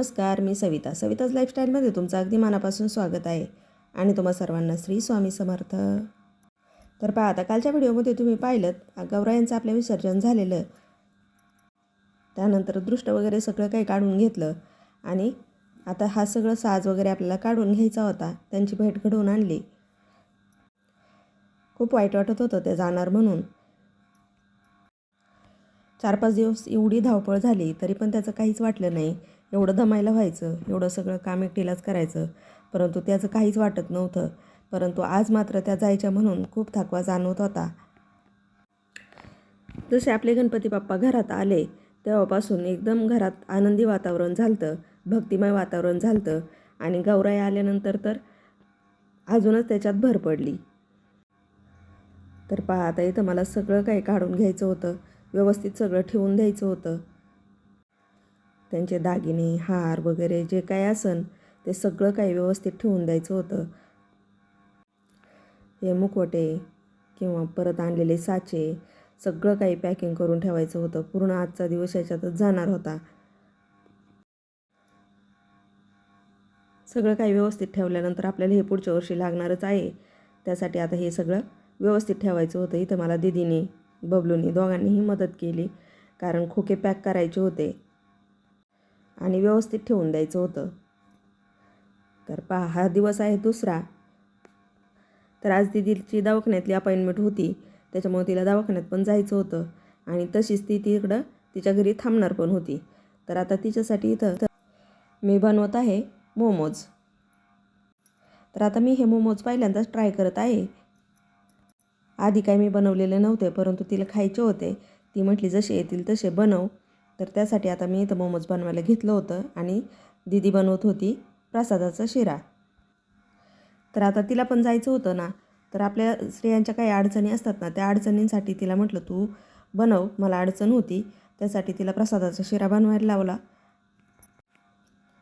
नमस्कार मी सविता. सविताज लाईफस्टाईलमध्ये तुमचं अगदी मनापासून स्वागत आहे. आणि तुम्हा सर्वांना श्री स्वामी समर्थ. तर पहा आता कालच्या व्हिडिओमध्ये तुम्ही पाहिलं गौरायांचं आपलं विसर्जन झालेलं. त्यानंतर दृष्ट वगैरे सगळं काही काढून घेतलं. आणि आता हा सगळं साज वगैरे आपल्याला काढून घ्यायचा होता. त्यांची भेट घडवून आणली. खूप वाईट वाटत होतं ते जाणार म्हणून. चार पाच दिवस एवढी धावपळ झाली तरी पण त्याचं काहीच वाटलं नाही. एवढं दमायला व्हायचं एवढं सगळं काम एकटीलाच करायचं परंतु त्याचं काहीच वाटत नव्हतं. परंतु आज मात्र त्या जायच्या म्हणून खूप थकवा जाणवत होता. जसे आपले गणपती बाप्पा घरात आले तेव्हापासून एकदम घरात आनंदी वातावरण झालं भक्तिमय वातावरण झालं आणि गौराई आल्यानंतर तर अजूनच त्याच्यात भर पडली. तर पहा आता इथं मला सगळं काही काढून घ्यायचं होतं व्यवस्थित सगळं ठेवून द्यायचं होतं. त्यांचे दागिने हार वगैरे जे काय असन ते सगळं काही व्यवस्थित ठेवून द्यायचं होतं. हे मुखवटे किंवा परत आणलेले साचे सगळं काही पॅकिंग करून ठेवायचं होतं. पूर्ण आजचा दिवस याच्यातच जाणार होता. सगळं काही व्यवस्थित ठेवल्यानंतर आपल्याला हे पुढच्या वर्षी लागणारच आहे. त्यासाठी आता हे सगळं व्यवस्थित ठेवायचं होतं. इथं मला दिदीने बबलूनी दोघांनीही मदत केली. कारण खोके पॅक करायचे होते. आणि व्यवस्थित ठेवून द्यायचं होतं. तर पहा हा दिवस आहे दुसरा. तर आज दिदीची दवाखान्यातली अपॉइंटमेंट होती त्याच्यामुळे तिला दवाखान्यात पण जायचं होतं. आणि तशीच ती तिकडं तिच्या घरी थांबणार पण होती. तर आता तिच्यासाठी इथं मी बनवत आहे मोमोज. तर आता मी हे मोमोज पहिल्यांदाच ट्राय करत आहे. आधी काय मी बनवलेले नव्हते परंतु तिला खायचे होते. ती म्हटली जसे येतील तसे बनव. तर त्यासाठी आता मी इथं मोमोज बनवायला घेतलं होतं आणि दिदी बनवत होती प्रसादाचा शिरा. तर आता तिला पण जायचं होतं ना तर आपल्या स्त्रियांच्या काही अडचणी असतात ना त्या अडचणींसाठी तिला म्हटलं तू बनव मला अडचण होती. त्यासाठी तिला प्रसादाचा शिरा बनवायला लावला.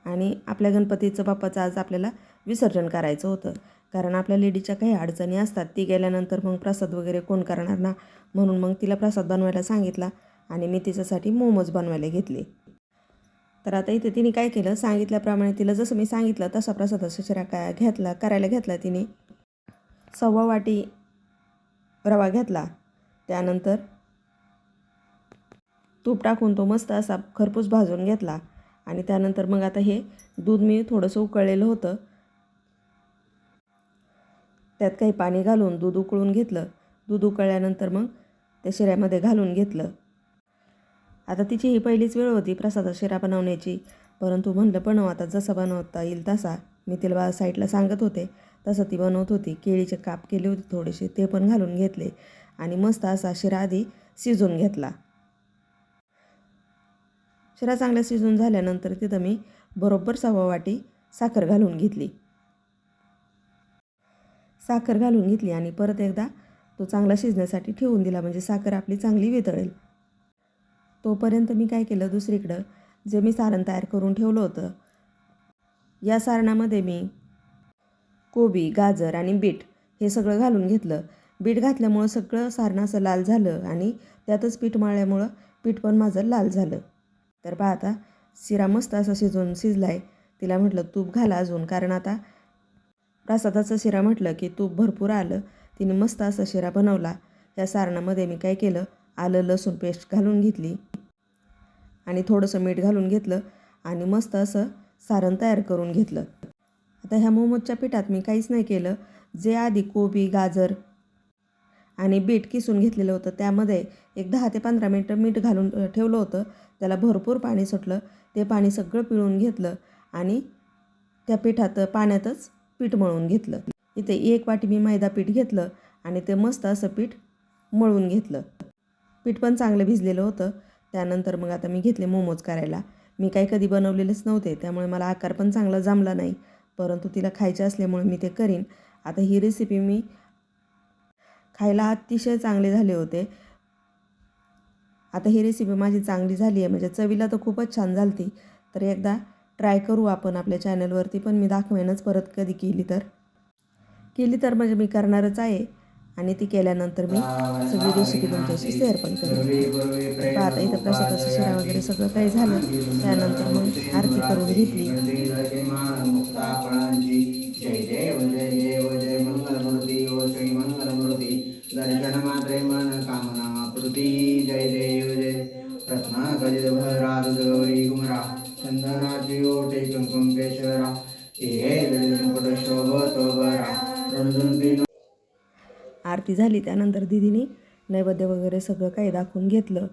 आणि आपल्या गणपतीचं बाप्पाचं आज आपल्याला विसर्जन करायचं होतं. कारण आपल्या लेडीच्या काही अडचणी असतात ती गेल्यानंतर मग प्रसाद वगैरे कोण करणार ना? म्हणून मग तिला प्रसाद बनवायला सांगितला. आणि मी तिच्यासाठी मोमोज बनवायला घेतले. तर आता इथे तिने काय केलं? सांगितल्याप्रमाणे तिला जसं मी सांगितलं तसा प्रसादाचा शिरा काय घेतला करायला घेतला तिने. सव्वा वाटी रवा घेतला. त्यानंतर तूप टाकून तो मस्त असा खरपूस भाजून घेतला. आणि त्यानंतर मग आता हे दूध मी थोडंसं उकळलेलं होतं. त्यात काही पाणी घालून दूध उकळून घेतलं. दूध उकळल्यानंतर मग त्या शिऱ्यामध्ये घालून घेतलं. आता तिची ही पहिलीच वेळ होती प्रसादा शिरा बनवण्याची. परंतु म्हणलं बनव आता जसं बनवता येईल तसा. मी तिला साईडला सांगत होते तसं ती बनवत होती. केळीचे काप केले होते थोडेसे ते पण घालून घेतले आणि मस्त असा शिरा आधी शिजून घेतला. शिरा चांगला शिजून झाल्यानंतर तिथं मी बरोबर सव्वा वाटी साखर घालून घेतली. साखर घालून घेतली आणि परत एकदा तो चांगला शिजण्यासाठी ठेवून दिला. म्हणजे साखर आपली चांगली वितळेल. तोपर्यंत मी काय केलं दुसरीकडं? जे मी सारण तयार करून ठेवलं होतं. या सारणामध्ये मी कोबी गाजर आणि बीट हे सगळं घालून घेतलं. बीट घातल्यामुळं सगळं सारण असं लाल झालं आणि त्यातच पीठ मळल्यामुळं पीठ पण माझं लाल झालं. तर पहा आता शिरा मस्त असं शिजवून शिजला आहे तिला म्हटलं तूप घाला अजून. कारण आता प्रसादाचा शिरा म्हटलं की तूप भरपूर आलं. तिने मस्त असा शिरा बनवला. या सारणामध्ये मी काय केलं आलं लसूण पेस्ट घालून घेतली. आणि थोडंसं मीठ घालून घेतलं आणि मस्त असं सारण तयार करून घेतलं. आता ह्या मोमोजच्या पिठात मी काहीच नाही केलं. जे आधी कोबी गाजर आणि बीट किसून घेतलेलं होतं त्यामध्ये एक दहा ते पंधरा मिनटं मीठ घालून ठेवलं होतं. त्याला भरपूर पाणी सुटलं. ते पाणी सगळं पिळून घेतलं आणि त्या पिठात पाण्यातच पीठ मळून घेतलं. इथे एक वाटी मी मैदा पीठ घेतलं आणि ते मस्त असं पीठ मळून घेतलं. पीठ पण चांगलं भिजलेलं होतं. त्यानंतर मग आता मी घेतले मोमोज करायला. मी काही कधी बनवलेलेच नव्हते त्यामुळे मला आकार पण चांगला जमला नाही. परंतु तिला खायचे असल्यामुळे मी ते करीन. आता ही रेसिपी मी खायला अतिशय चांगले झाले होते. आता ही रेसिपी माझी चांगली झाली आहे. म्हणजे चवीला तर खूपच छान झाली तर एकदा ट्राय करू आपण आपल्या चॅनलवरती पण मी दाखवेनच परत कधी केली तर. केली तर म्हणजे मी करणारच आहे. आणि ती केल्यानंतर मी सगळी रेसिपी तुमच्याशी शेअर पण करेन आता इथं प्रसादाचं शिरा वगैरे सगळं काही झालं. त्यानंतर मग आरती करून घेतली. जय देव जय देव जय मंगलमूर्ती ओ दर्शन मात्रे मन कामना पूर्ती जय देव जय रत्नाकरित भरात आरती झाली त्यानंतर दिदीने नैवेद्य वगैरे सगळं काही दाखवून घेतलं.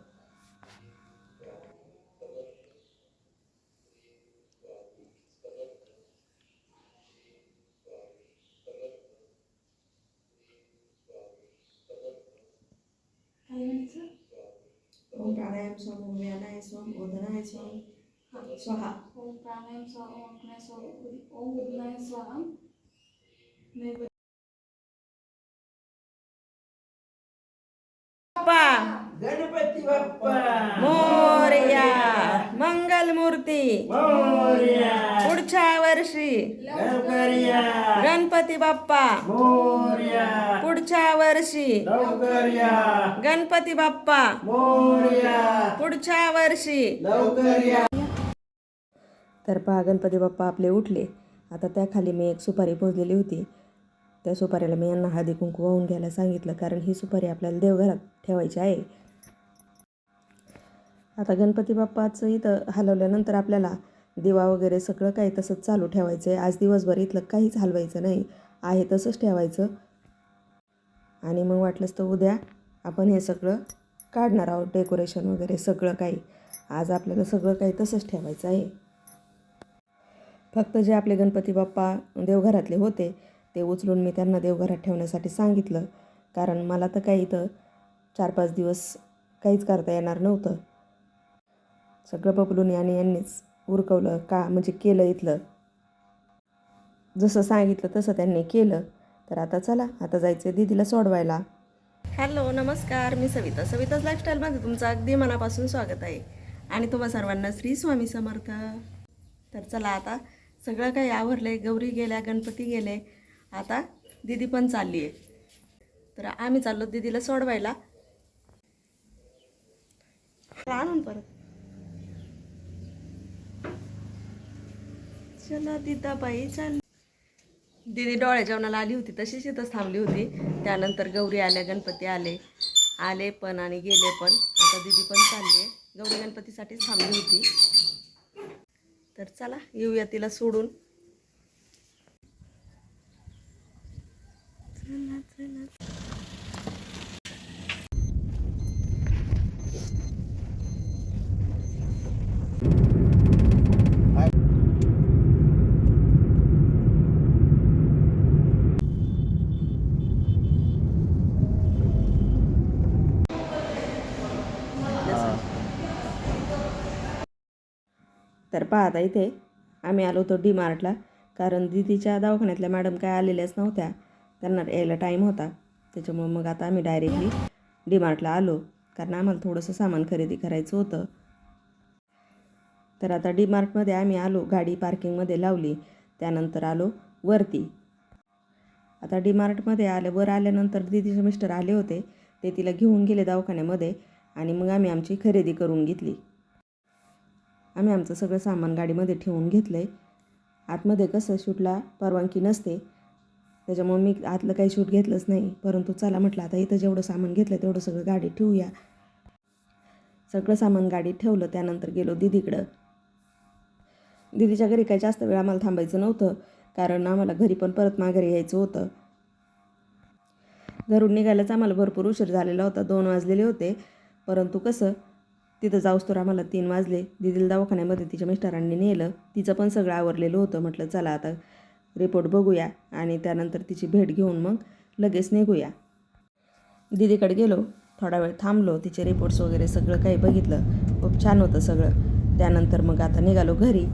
ओम प्राणायाम स्वाम ओम व्यानाय स्वम ओदनाय स्वाहा. ओम प्राणायाम स्वाम ओम स्वाम ओम उदनाय स्वाहा. बाप्पा. गणपती बाप्पा. मोरया. मंगल मूर्ती. मोर्या. पुढच्या वर्षी. लवकरिया. गणपती बाप्पा. मोर्या. पुढच्या वर्षी. लवकरिया. गणपती बाप्पा. मोर्या. पुढच्या वर्षी. लवकरिया. तर पहा गणपती बाप्पा आपले उठले. आता त्याखाली मी एक सुपारी पोजलेली होती. त्या सुपारीला मी यांना हळदी कुंकू वाहून घ्यायला सांगितलं कारण ही सुपारी आपल्याला देवघरात ठेवायची आहे. आता गणपती बाप्पाचं इथं हलवल्यानंतर आपल्याला दिवा वगैरे सगळं काही तसंच चालू ठेवायचं आहे. आज दिवसभर इथलं काहीच हलवायचं नाही. आहे तसंच ठेवायचं. आणि मग वाटलंच तर उद्या आपण हे सगळं काढणार आहोत डेकोरेशन वगैरे सगळं काही. आज आपल्याला सगळं काही तसंच ठेवायचं आहे. फक्त जे आपले गणपती बाप्पा देवघरातले होते ते उचलून मी त्यांना देवघरात ठेवण्यासाठी सांगितलं. कारण मला तर काही इथं चार पाच दिवस काहीच करता येणार नव्हतं. सगळं बबलून आणि यांनीच उरकवलं का म्हणजे केलं इथलं. जसं सांगितलं तसं त्यांनी केलं. तर आता चला आता जायचं आहे दीदीला सोडवायला. हॅलो नमस्कार. मी सविता. सविताच लाईफस्टाईलमध्ये तुमचं अगदी मनापासून स्वागत आहे. आणि तुम्हा सर्वांना श्री स्वामी समर्थ. तर चला आता सगळं काही आवरलं आहे गौरी गेल्या गणपती गेले. आता दिदी पण चालली आहे. तर आम्ही चाललो दिदीला सोडवायला. आणून परत. चला दिदाबाई चाल. दिदी डोळ्या जेवणाला आली होती तशीच इथंच थांबली होती. त्यानंतर गौरी आल्या गणपती आले. आले पण आणि गेले पण. आता दिदी पण चालली आहे. गौरी गणपतीसाठीच थांबली होती. तर चला येऊया तिला सोडून चला चला तर पाहता इथे आम्ही आलो होतो डी मार्टला कारण दिदीच्या दवाखान्यातल्या मॅडम काय आलेल्याच नव्हत्या. त्यांना यायला टाईम होता. त्याच्यामुळं मग आता आम्ही डायरेक्टली डी मार्टला आलो कारण आम्हाला थोडंसं सामान खरेदी करायचं होतं. तर आता डी मार्टमध्ये आम्ही आलो गाडी पार्किंगमध्ये लावली त्यानंतर आलो वरती. आता डी मार्टमध्ये आले वर आल्यानंतर दिदीचे मिस्टर आले होते ते तिला घेऊन गेले दवाखान्यामध्ये आणि मग आम्ही आमची खरेदी करून घेतली. आम्ही आमचं सगळं सामान गाडीमध्ये ठेवून घेतलं आहे आतमध्ये कसं शूटला परवानगी नसते. त्याच्यामुळे मी आतलं काही शूट घेतलंच नाही. परंतु चला म्हटलं आता इथं जेवढं सामान घेतलं तेवढं सगळं गाडीत ठेवूया. सगळं सामान गाडीत ठेवलं त्यानंतर गेलो दिदीकडं. दिदीच्या घरी काही जास्त वेळ आम्हाला थांबायचं नव्हतं कारण आम्हाला घरी पण परत माघारी यायचं होतं. घरून निघायलाच आम्हाला भरपूर उशीर झालेला होता दोन वाजलेले होते. परंतु कसं तिथं जाऊस तर आम्हाला तीन वाजले. दिदीला दवाखान्यामध्ये तिच्या मिस्टरांनी नेलं. तिचं पण सगळं आवरलेलं होतं. म्हटलं चला आता रिपोर्ट बघूया आणि त्यानंतर तिची भेट घेऊन मग लगेच निघूया. दिदीकडे गेलो. थोडा वेळ थांबलो. तिचे रिपोर्ट्स वगैरे सगळं काही बघितलं. खूप छान होतं सगळं. त्यानंतर मग आता निघालो घरी.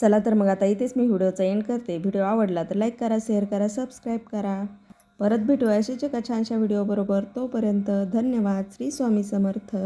चला तर मग आता इथेच मी व्हिडिओचा एंड करते. व्हिडिओ आवडला तर लाईक करा शेअर करा सबस्क्राईब करा. परत भेटू अशाच एका छानशा व्हिडिओबरोबर तोपर्यंत धन्यवाद. श्री स्वामी समर्थ.